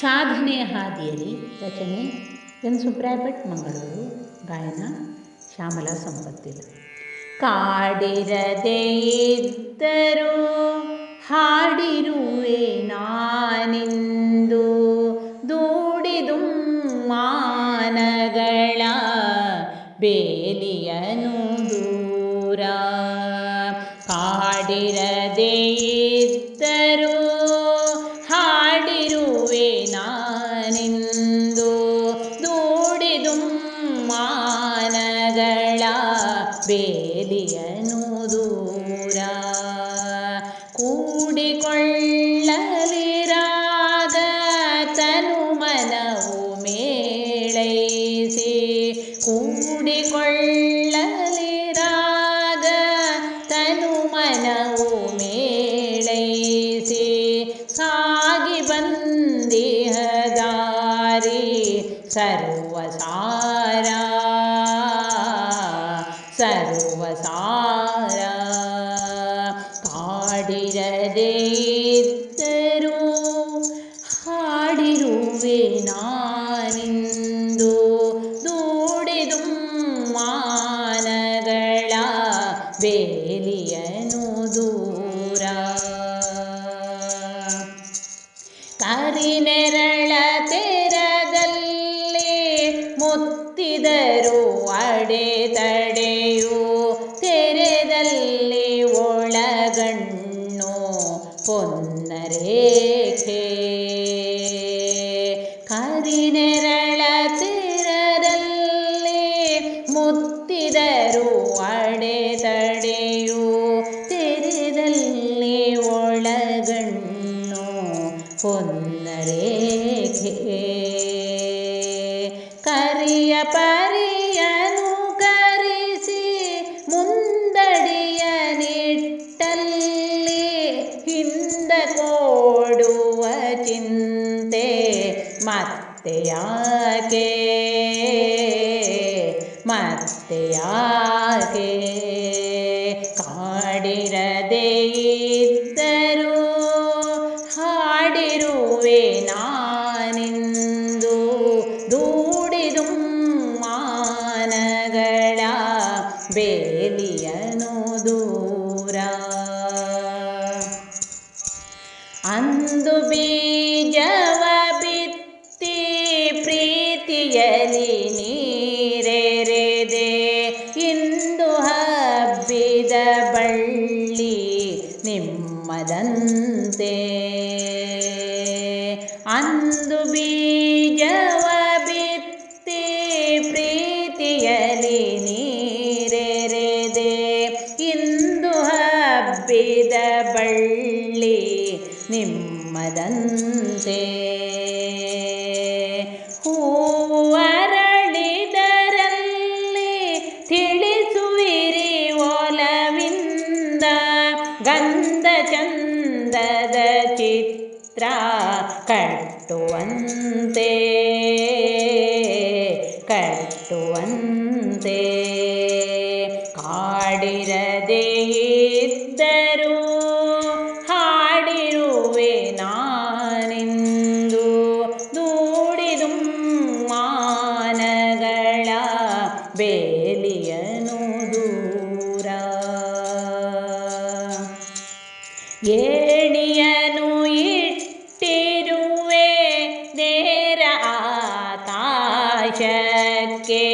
ಸಾಧನೆಯ ಹಾದಿಯಲ್ಲಿ ರಚನೆ ಎನ್ ಸುಬ್ರಾಯ ಭಟ್ ಮಂಗಳೂರು, ಗಾಯನ ಶ್ಯಾಮಲಾ ಸಂಪತ್ತಿಲ್ಲ ಕಾಡಿರದೆ ಇದ್ದರೂ ಹಾಡಿರುವೆ ನಾನಿಂದು, ದೂಡಿದು ಮಾನಗಳ ಬೇಲಿಯನು ದೂರ ಕಾಡಿರದೇ ಬೇಲಿಯನು ಸರ್ವಸಾರ ಕಾಡಿರದೇ ಇದ್ದರೂ ಹಾಡಿರುವೆ ನಾನಿಂದು. ದೂಡಿದು ಮಾನಗಳ ಬೇಲಿಯನು ದೂರ. ಕರಿನೆರಳ ತೆರದಲ್ಲಿ ಮುತ್ತಿದರು ಅಡೆತಡೆಯು ಪೊನ್ನರೇಖೆ. ಕರಿನೆರಳ ತೆರದಲ್ಲಿ ಮುತ್ತಿದರು ಅಡೆತಡೆಯು ತೆರೆದಲ್ಲಿ ಒಳಗಣ್ಣು ಪೊನ್ನರೇಖೆ. ಕರಿಯ ಪರಿಯನು ಚಿಂತೆ ಮತ್ತೆ ಯಾಕೆ? ಮತ್ತೆ ಯಾಕೆ? ಕಾಡಿರದೇ ಇದ್ದರೂ ಹಾಡಿರುವೆ ನಾನಿಂದು ಮಾನಗಳ ಬೇಲಿಯನು ದೂರ. ಅಂದು ಬೀಜವ ನಿಮ್ಮದಂತೆ ಅಂದು ಬೀಜವ ಬಿತ್ತಿ ಪ್ರೀತಿಯಲಿ ನೀರೆರೆದೆ. ಇಂದು ಹಬ್ಬಿದ ಬಳ್ಳಿ ನಿಮ್ಮದಂತೆ. ಗಂಧ ಚಂದದ ಚಿತ್ರ ಕಟ್ಟುವಂತೆ ಕಟ್ಟುವಂತೆ. ಕಾಡಿರದೇ ಏಣಿಯನು ಇಟ್ಟಿರುವೆ ನೇರ ಆಕಾಶಕ್ಕೆ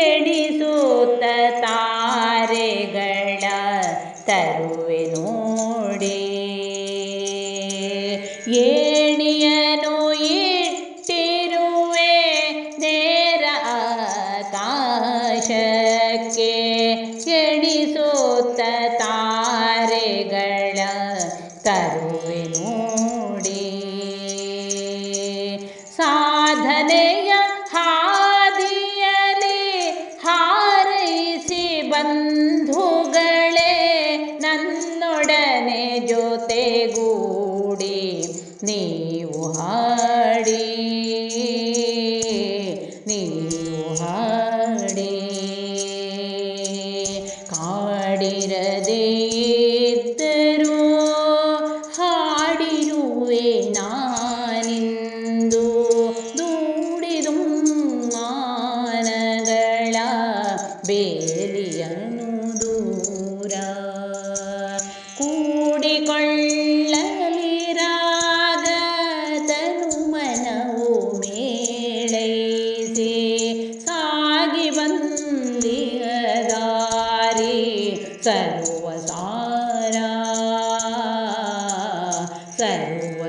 ಎಣಿಸುತ್ತ ತಾರೆಗಳ ತರುವೆ ನೋಡಿ. ಏಣಿಯನು ಇಟ್ಟಿರುವೆ ನೇರ ಆಕಾಶಕ್ಕೆ ಸಾಧನೆಯ ಹಾದಿಯಲಿ ಹಾರೈಸಿ ಬಂಧುಗಳೇ ನನ್ನೊಡನೆ ಜೊತೆಗೂಡಿ ನೀವು ಹಾಡಿ ನೀವು ಹಾಡಿ ಕಾಡಿರದೇ ಬೇಲಿಯನು ದೂರ ಕೂಡಿಕೊಳ್ಳಲಿರಾಗತನು ಮನವು ಮೇಳೈಸಿ ಸಾಗಿ ಬಂದಿಯದಾರಿ ಸರ್ವಸಾರ ಸರ್ವಸಾರ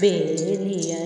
Beleza.